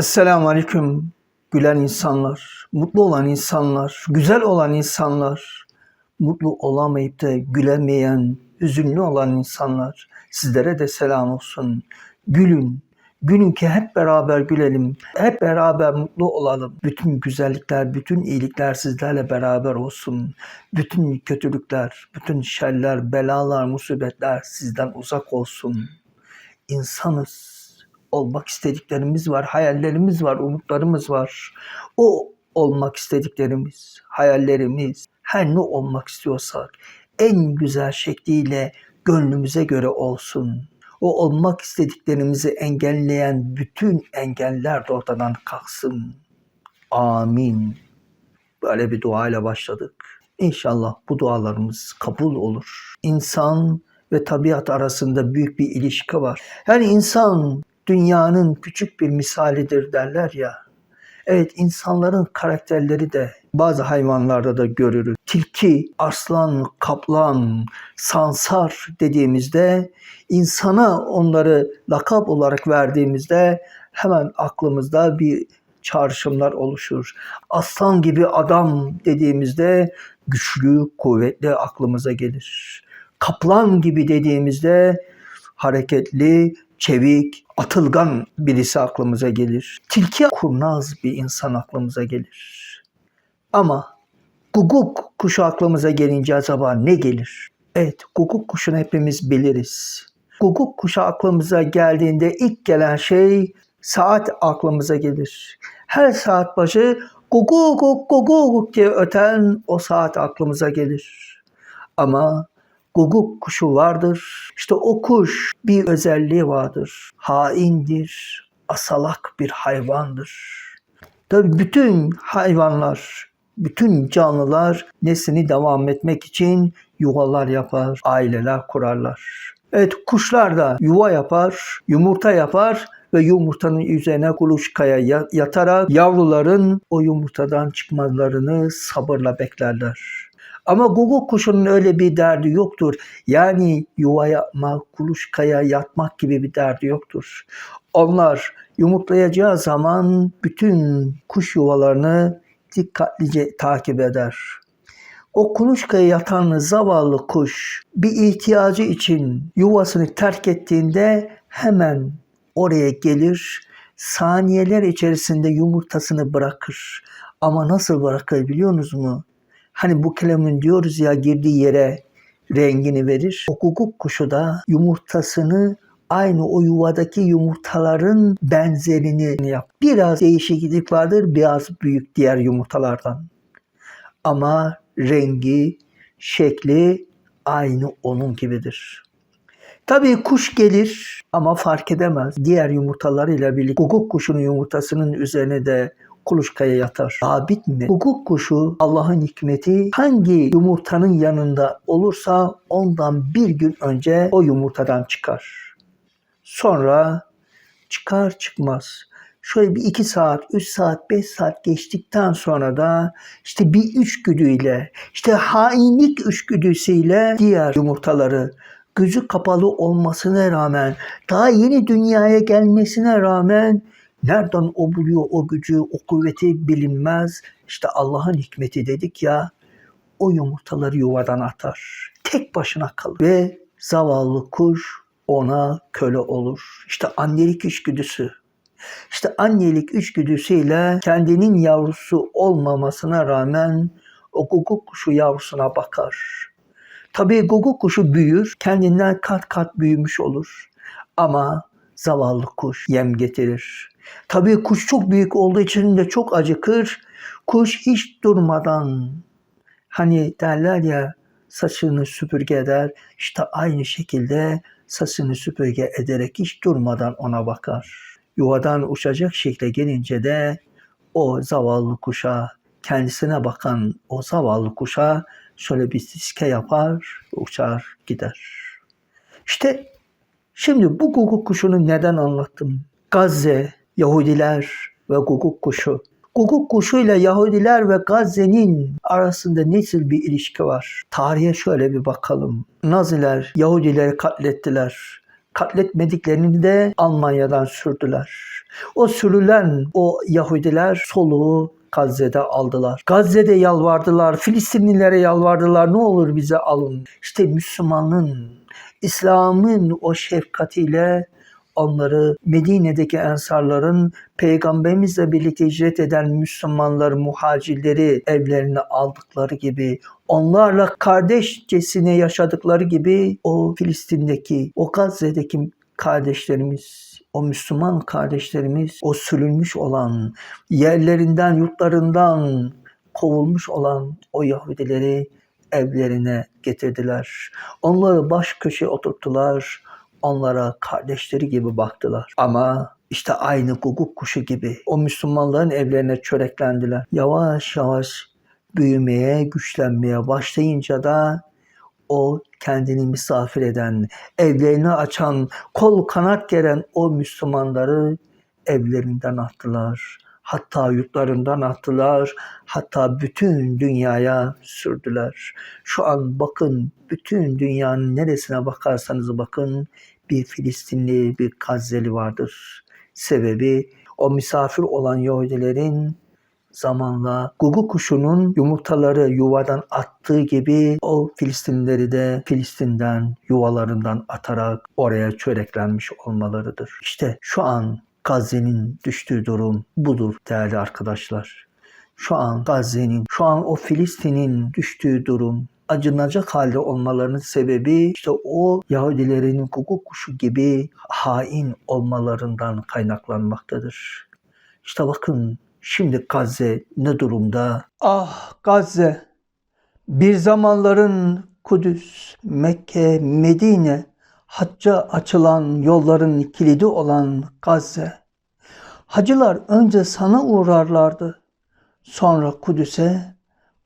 Esselamu Aleyküm gülen insanlar, mutlu olan insanlar, güzel olan insanlar, mutlu olamayıp da gülemeyen, üzünlü olan insanlar. Sizlere de selam olsun. Gülün. Gülün ki hep beraber gülelim. Hep beraber mutlu olalım. Bütün güzellikler, bütün iyilikler sizlerle beraber olsun. Bütün kötülükler, bütün şerler, belalar, musibetler sizden uzak olsun. İnsanız olmak istediklerimiz var, hayallerimiz var, umutlarımız var. O olmak istediklerimiz, hayallerimiz, her ne olmak istiyorsak en güzel şekliyle gönlümüze göre olsun. O olmak istediklerimizi engelleyen bütün engeller de ortadan kalksın. Amin. Böyle bir duayla başladık. İnşallah bu dualarımız kabul olur. İnsan ve tabiat arasında büyük bir ilişki var. Yani insan dünyanın küçük bir misalidir derler ya. Evet insanların karakterleri de bazı hayvanlarda da görürüz. Tilki, aslan, kaplan, sansar dediğimizde insana onları lakap olarak verdiğimizde hemen aklımızda bir çağrışımlar oluşur. Aslan gibi adam dediğimizde güçlü, kuvvetli aklımıza gelir. Kaplan gibi dediğimizde hareketli, çevik, atılgan birisi aklımıza gelir. Tilki kurnaz bir insan aklımıza gelir. Ama guguk kuşu aklımıza gelince acaba ne gelir? Evet, guguk kuşunu hepimiz biliriz. Guguk kuşu aklımıza geldiğinde ilk gelen şey saat aklımıza gelir. Her saat başı guguk guguk guguk diye öten o saat aklımıza gelir. Ama guguk kuşu vardır. İşte o kuş bir özelliği vardır. Haindir, asalak bir hayvandır. Tabii bütün hayvanlar, bütün canlılar neslini devam etmek için yuvalar yapar, aileler kurarlar. Evet kuşlar da yuva yapar, yumurta yapar ve yumurtanın üzerine kuluçkaya yatarak yavruların o yumurtadan çıkmalarını sabırla beklerler. Ama guguk kuşunun öyle bir derdi yoktur. Yani yuva yapmak, kuluçkaya yatmak gibi bir derdi yoktur. Onlar yumurtlayacağı zaman bütün kuş yuvalarını dikkatlice takip eder. O kuluçkaya yatan zavallı kuş bir ihtiyacı için yuvasını terk ettiğinde hemen oraya gelir, saniyeler içerisinde yumurtasını bırakır. Ama nasıl bırakır biliyorsunuz mu? Hani bu kalemin diyoruz ya girdiği yere rengini verir. O guguk kuşu da yumurtasını aynı o yuvadaki yumurtaların benzerini yap. Biraz değişiklik vardır, biraz büyük diğer yumurtalardan. Ama rengi, şekli aynı onun gibidir. Tabii kuş gelir ama fark edemez. Diğer yumurtalarıyla birlikte guguk kuşunun yumurtasının üzerine de kuluçkaya yatar. Daha bitme. Hukuk kuşu Allah'ın hikmeti hangi yumurtanın yanında olursa ondan bir gün önce o yumurtadan çıkar. Sonra çıkar çıkmaz şöyle bir iki saat, üç saat, beş saat geçtikten sonra da işte bir üçgüdüyle, işte hainlik üçgüdüsüyle diğer yumurtaları gözü kapalı olmasına rağmen, daha yeni dünyaya gelmesine rağmen Nereden o buluyor o gücü, o kuvveti bilinmez. İşte Allah'ın hikmeti dedik ya, o yumurtaları yuvadan atar. Tek başına kalır. Ve zavallı kuş ona köle olur. İşte annelik içgüdüsü. İşte annelik içgüdüsüyle kendinin yavrusu olmamasına rağmen o guguk kuşu yavrusuna bakar. Tabii guguk kuşu büyür, kendinden kat kat büyümüş olur. Ama zavallı kuş yem getirir. Tabii kuş çok büyük olduğu için de çok acıkır. Kuş hiç durmadan hani derler ya saçını süpürge eder. İşte aynı şekilde saçını süpürge ederek hiç durmadan ona bakar. Yuvadan uçacak şekle gelince de o zavallı kuşa, kendisine bakan o zavallı kuşa şöyle bir siske yapar, uçar gider. İşte şimdi bu guguk kuşunu neden anlattım? Gazze, Yahudiler ve guguk kuşu. Guguk kuşu ile Yahudiler ve Gazze'nin arasında nasıl bir ilişki var? Tarihe şöyle bir bakalım. Naziler Yahudileri katlettiler. katletmediklerini de Almanya'dan sürdüler. O sürülen o Yahudiler soluğu Gazze'de aldılar. Gazze'de yalvardılar, Filistinlilere yalvardılar ne olur bize alın. İşte Müslümanın, İslam'ın o şefkatiyle onları Medine'deki ensarların peygamberimizle birlikte hicret eden Müslümanları, muhacirleri evlerine aldıkları gibi onlarla kardeşçesine yaşadıkları gibi o Filistin'deki, o Gazze'deki kardeşlerimiz, o Müslüman kardeşlerimiz, o sürülmüş olan, yerlerinden, yurtlarından kovulmuş olan o Yahudileri evlerine getirdiler. Onları baş köşe oturttular. Onlara kardeşleri gibi baktılar. Ama işte aynı guguk kuşu gibi o Müslümanların evlerine çöreklendiler. Yavaş yavaş büyümeye, güçlenmeye başlayınca da o kendini misafir eden, evlerini açan, kol kanat geren o Müslümanları evlerinden attılar. Hatta yurtlarından attılar. Hatta bütün dünyaya sürdüler. Şu an bakın bütün dünyanın neresine bakarsanız bakın bir Filistinli, bir Gazze'li vardır. Sebebi o misafir olan Yahudilerin zamanla gugu kuşunun yumurtaları yuvadan attığı gibi o Filistinlileri de Filistin'den yuvalarından atarak oraya çöreklenmiş olmalarıdır. İşte şu an Gazze'nin düştüğü durum budur değerli arkadaşlar. Şu an Gazze'nin, şu an o Filistin'in düştüğü durum acınacak halde olmalarının sebebi işte o Yahudilerin gugu kuşu gibi hain olmalarından kaynaklanmaktadır. İşte bakın Şimdi Gazze ne durumda? Ah Gazze! Bir zamanların Kudüs, Mekke, Medine, hacca açılan yolların kilidi olan Gazze. Hacılar önce sana uğrarlardı. Sonra Kudüs'e,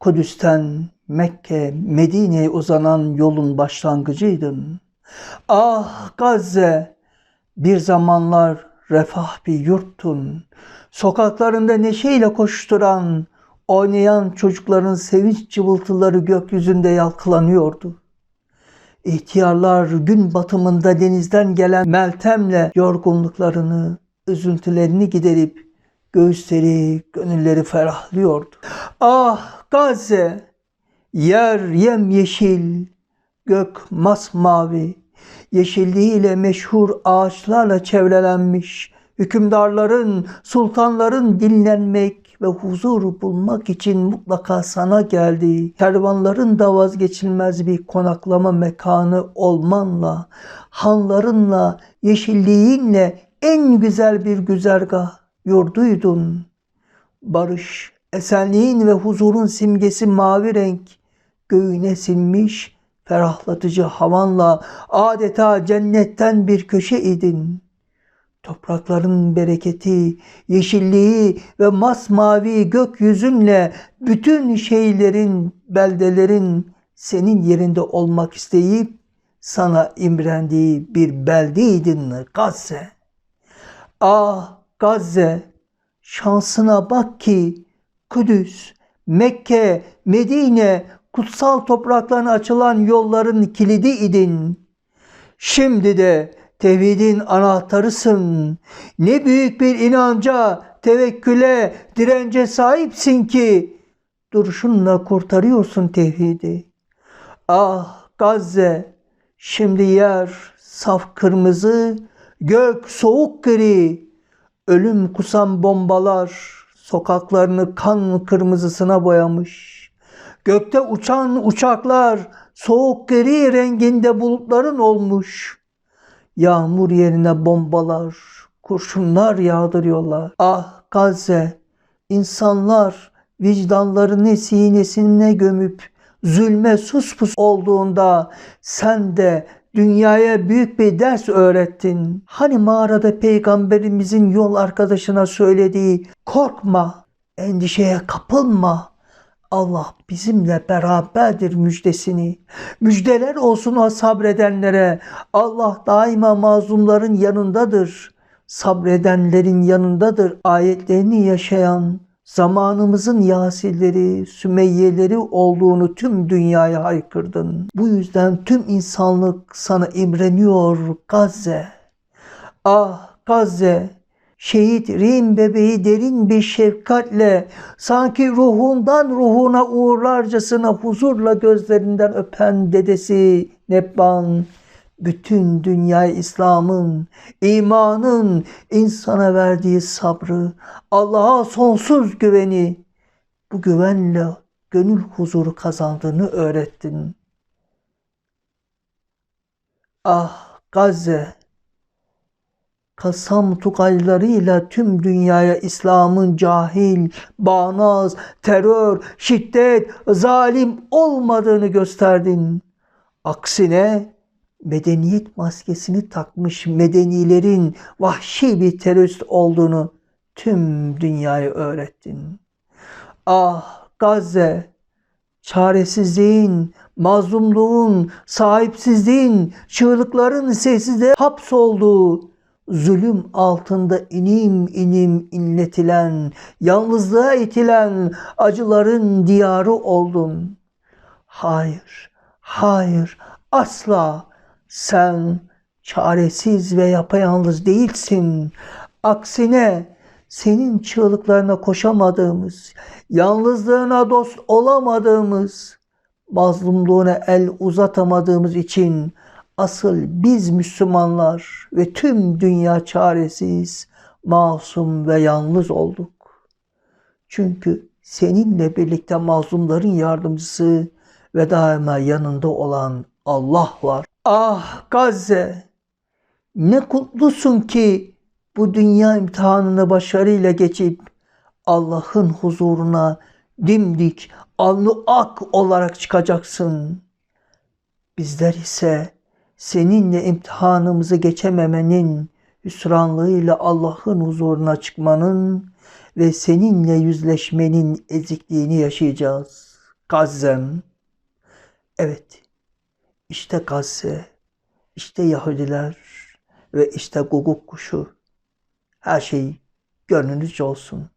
Kudüs'ten Mekke, Medine'ye uzanan yolun başlangıcıydın. Ah Gazze! Bir zamanlar refah bir yurttun. Sokaklarında neşeyle koşturan, oynayan çocukların sevinç cıvıltıları gökyüzünde yalkılanıyordu. İhtiyarlar gün batımında denizden gelen meltemle yorgunluklarını, üzüntülerini giderip göğüsleri, gönülleri ferahlıyordu. Ah Gazze! Yer yem yeşil, gök masmavi, yeşilliğiyle meşhur ağaçlarla çevrelenmiş, hükümdarların, sultanların dinlenmek ve huzur bulmak için mutlaka sana geldiği, kervanların da vazgeçilmez bir konaklama mekanı olmanla, hanlarınla, yeşilliğinle en güzel bir güzergah yurduydun. Barış, esenliğin ve huzurun simgesi mavi renk, göğüne sinmiş, ferahlatıcı havanla adeta cennetten bir köşe idin. Toprakların bereketi, yeşilliği ve masmavi gökyüzünle bütün şeylerin, beldelerin senin yerinde olmak isteyip sana imrendiği bir beldeydin Gazze. Ah Gazze, şansına bak ki Kudüs, Mekke, Medine kutsal topraklarına açılan yolların kilidi idin. Şimdi de tevhidin anahtarısın. Ne büyük bir inanca, tevekküle, dirence sahipsin ki duruşunla kurtarıyorsun tevhidi. Ah Gazze, şimdi yer saf kırmızı, gök soğuk gri, ölüm kusan bombalar sokaklarını kan kırmızısına boyamış. Gökte uçan uçaklar soğuk gri renginde bulutların olmuş. Yağmur yerine bombalar, kurşunlar yağdırıyorlar. Ah Gazze, insanlar vicdanlarını sinesine gömüp zulme suspus olduğunda sen de dünyaya büyük bir ders öğrettin. Hani mağarada peygamberimizin yol arkadaşına söylediği korkma, endişeye kapılma. Allah bizimle beraberdir müjdesini. Müjdeler olsun o sabredenlere. Allah daima mazlumların yanındadır. Sabredenlerin yanındadır. Ayetlerini yaşayan zamanımızın Yasirleri, Sümeyyeleri olduğunu tüm dünyaya haykırdın. Bu yüzden tüm insanlık sana imreniyor Gazze. Ah Gazze, şehit Rim bebeği derin bir şefkatle sanki ruhundan ruhuna uğurlarcasına huzurla gözlerinden öpen dedesi Nebban bütün dünya İslam'ın, imanın insana verdiği sabrı, Allah'a sonsuz güveni, bu güvenle gönül huzuru kazandığını öğrettin. Ah Gazze, Kasam tukaylarıyla tüm dünyaya İslam'ın cahil, bağnaz, terör, şiddet, zalim olmadığını gösterdin. Aksine medeniyet maskesini takmış medenilerin vahşi bir terörist olduğunu tüm dünyaya öğrettin. Ah Gazze, çaresizliğin, mazlumluğun, sahipsizliğin, çığlıkların sessizliğe hapsolduğu, zulüm altında inim inim inletilen, yalnızlığa itilen acıların diyarı oldun. Hayır, hayır, asla sen çaresiz ve yapayalnız değilsin. Aksine senin çığlıklarına koşamadığımız, yalnızlığına dost olamadığımız, mazlumluğuna el uzatamadığımız için asıl biz Müslümanlar ve tüm dünya çaresiz, masum ve yalnız olduk. Çünkü seninle birlikte mazlumların yardımcısı ve daima yanında olan Allah var. Ah Gazze! Ne kutlusun ki bu dünya imtihanını başarıyla geçip Allah'ın huzuruna dimdik, alnı ak olarak çıkacaksın. Bizler ise seninle imtihanımızı geçememenin hüsranlığıyla Allah'ın huzuruna çıkmanın ve seninle yüzleşmenin ezikliğini yaşayacağız. Gazze'm. Evet, işte Gazze, işte Yahudiler ve işte guguk kuşu. Her şey gönlünüzce olsun.